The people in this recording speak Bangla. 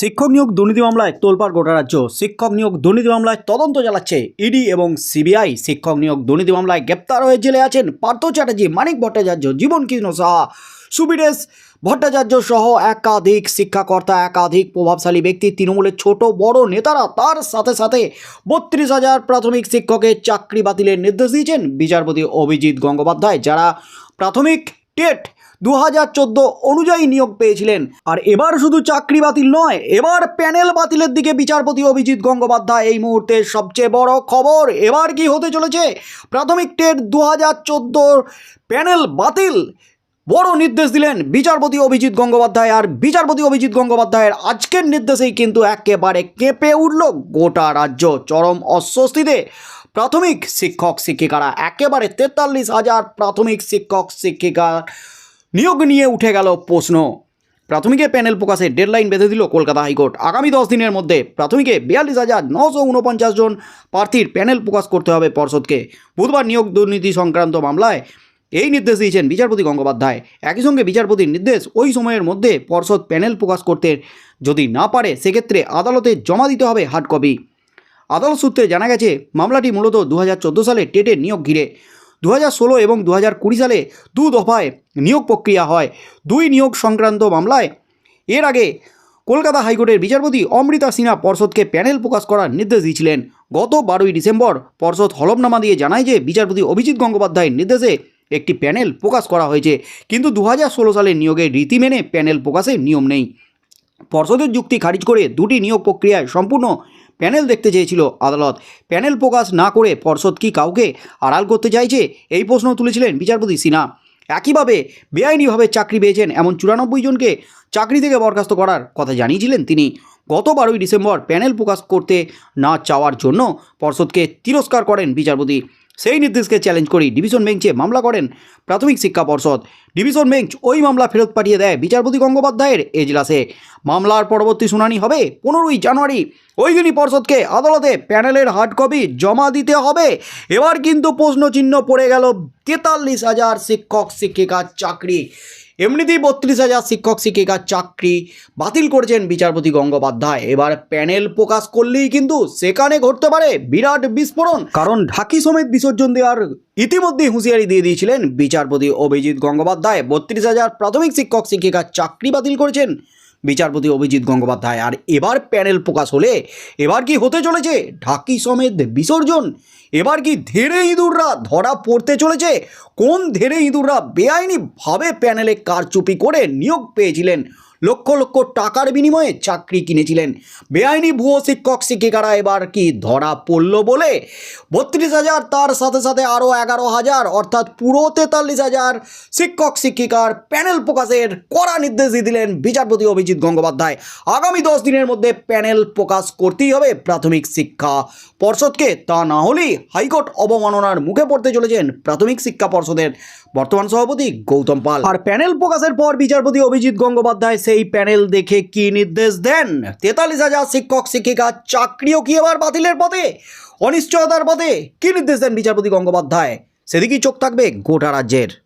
শিক্ষক নিয়োগ দুর্নীতি মামলায় তোলপাড় গোটা রাজ্য। শিক্ষক নিয়োগ দুর্নীতি মামলায় তদন্ত চালাচ্ছে ইডি এবং সিবিআই। শিক্ষক নিয়োগ দুর্নীতি মামলায় গ্রেপ্তার হয়ে জেলে আছেন পার্থ চ্যাটার্জি, মানিক ভট্টাচার্য, জীবন কৃষ্ণ সাহা, সুবিরেশ ভট্টাচার্য সহ একাধিক শিক্ষাকর্তা, একাধিক প্রভাবশালী ব্যক্তি, তৃণমূলের ছোট বড় নেতারা তার সাথে সাথে বত্রিশ হাজার প্রাথমিক শিক্ষকের চাকরি বাতিলের নির্দেশ দিয়েছেন বিচারপতি অভিজিৎ গঙ্গোপাধ্যায়, যারা প্রাথমিক টেট দু হাজার চোদ্দ অনুযায়ী নিয়োগ পেয়েছিলেন। আর এবার শুধু চাকরি বাতিল নয়, এবার প্যানেল বাতিলের দিকে বিচারপতি অভিজিৎ গঙ্গোপাধ্যায় এই মুহূর্তে সবচেয়ে বড় খবর। এবার কি হতে চলেছে? প্রাথমিক টেট দু হাজার চোদ্দোর প্যানেল বাতিল। বড় নির্দেশ দিলেন বিচারপতি অভিজিৎ গঙ্গোপাধ্যায়। আর বিচারপতি অভিজিৎ গঙ্গোপাধ্যায়ের আজকের নির্দেশেই কিন্তু একেবারে কেঁপে উঠল গোটা রাজ্য। চরম অস্বস্তিতে প্রাথমিক শিক্ষক শিক্ষিকারা একেবারে তেতাল্লিশ হাজার প্রাথমিক শিক্ষক শিক্ষিকা নিয়োগ নিয়ে উঠে গেল প্রশ্ন। প্রাথমিকে প্যানেল প্রকাশের ডেডলাইন বেঁধে দিল কলকাতা হাইকোর্ট। আগামী দশ দিনের মধ্যে প্রাথমিকে বিয়াল্লিশ হাজার নশো উনপঞ্চাশ জন প্রার্থীর প্যানেল প্রকাশ করতে হবে পর্ষদকে। বুধবার নিয়োগ দুর্নীতি সংক্রান্ত মামলায় এই নির্দেশ দিয়েছেন বিচারপতি গঙ্গোপাধ্যায়। একই সঙ্গে বিচারপতির নির্দেশ ওই সময়ের মধ্যে পর্ষদ প্যানেল প্রকাশ করতে যদি না পারে, সেক্ষেত্রে আদালতে জমা দিতে হবে হার্ড কপি। আদালত সূত্রে জানা গেছে, মামলাটি মূলত দু হাজার চোদ্দ সালে টেটের নিয়োগ ঘিরে। দু ষোলো এবং দু সালে দু দফায় নিয়োগ প্রক্রিয়া হয়। দুই নিয়োগ সংক্রান্ত মামলায় এর আগে কলকাতা হাইকোর্টের বিচারপতি অমৃতা সিনহা পর্ষদকে প্যানেল প্রকাশ করার নির্দেশ দিয়েছিলেন। গত বারোই ডিসেম্বর পর্ষদ হলফনামা দিয়ে জানায় যে, বিচারপতি অভিজিৎ গঙ্গোপাধ্যায়ের নির্দেশে একটি প্যানেল প্রকাশ করা হয়েছে। কিন্তু দু সালের নিয়োগের রীতি মেনে প্যানেল প্রকাশের নিয়ম নেই। পর্ষদের যুক্তি খারিজ করে দুটি নিয়োগ প্রক্রিয়ায় সম্পূর্ণ প্যানেল দেখতে চেয়েছিল আদালত। প্যানেল প্রকাশ না করে পর্ষদ কি কাউকে আড়াল করতে চাইছে এই প্রশ্ন তুলেছিলেন বিচারপতি সিনহা। একইভাবে বেআইনিভাবে চাকরি পেয়েছেন এমন চুরানব্বই জনকে চাকরি থেকে বরখাস্ত করার কথা জানিয়েছিলেন তিনি। গত বারোই ডিসেম্বর প্যানেল প্রকাশ করতে না চাওয়ার জন্য পর্ষদকে তিরস্কার করেন বিচারপতি। সেই নির্দেশকে চ্যালেঞ্জ করি ডিভিশন বেঞ্চে মামলা করেন প্রাথমিক শিক্ষা পর্ষদ। ডিভিশন বেঞ্চ ওই মামলা ফেরত পাঠিয়ে দেয় বিচারপতি গঙ্গোপাধ্যায়ের এজলাসে। মামলার পরবর্তী শুনানি হবে পনেরোই জানুয়ারি। ওই দিনই পর্ষদকে আদালতে প্যানেলের হার্ড কপি জমা দিতে হবে। এবার কিন্তু প্রশ্নচিহ্ন পড়ে গেল তেতাল্লিশ হাজার শিক্ষক শিক্ষিকার চাকরি। এমনিতেই বত্রিশ হাজার শিক্ষক শিক্ষিকার চাকরি বাতিল করেছেন বিচারপতি গঙ্গোপাধ্যায়। এবার প্যানেল প্রকাশ করলেই কিন্তু সেখানে ঘটতে পারে বিরাট বিস্ফোরণ। কারণ ঢাকি সমেত বিসর্জন দেওয়ার ইতিমধ্যেই হুঁশিয়ারি দিয়ে দিয়েছিলেন বিচারপতি অভিজিৎ গঙ্গোপাধ্যায়। বত্রিশ হাজার প্রাথমিক শিক্ষক শিক্ষিকার চাকরি বাতিল করেছেন। বিচারপতি অভিজিৎ গঙ্গোপাধ্যায়। আর এবার প্যানেল প্রকাশ হলে এবার কি হতে চলেছে? ঢাকি সমেত বিসর্জন। এবার কি ধেরে ইঁদুররা ধরা পড়তে চলেছে? কোন ধেরে ইঁদুররা বেআইনিভাবে প্যানেলে কারচুপি করে নিয়োগ পেয়েছিলেন? লক্ষ লক্ষ টাকার বিনিময়ে চাকরি কিনেছিলেন। বেআইনি ভুয়ো শিক্ষক শিক্ষিকারা এবার কি ধরা পড়ল বলে? বত্রিশ হাজার, তার সাথে সাথে আরও এগারো হাজার, অর্থাৎ পুরো তেতাল্লিশ হাজার শিক্ষক শিক্ষিকার প্যানেল প্রকাশের কড়া নির্দেশ দিলেন বিচারপতি অভিজিৎ গঙ্গোপাধ্যায়। আগামী দশ দিনের মধ্যে প্যানেল প্রকাশ করতেই হবে প্রাথমিক শিক্ষা পর্ষদকে। তা না হলেই হাইকোর্ট অবমাননার মুখে পড়তে চলেছেন প্রাথমিক শিক্ষা পর্ষদের বর্তমান সভাপতি গৌতম পাল। আর প্যানেল প্রকাশের পর বিচারপতি অভিজিৎ গঙ্গোপাধ্যায় সেই প্যানেল দেখে কি নির্দেশ দেন? তেতাল্লিশ হাজার শিক্ষক, শিক্ষিকা, চাকরিও কি এবার বাতিলের পথে? অনিশ্চয়তার পথে কি নির্দেশ দেন বিচারপতি গঙ্গোপাধ্যায়? সেদিকেই চোখ থাকবে গোটা রাজ্যের।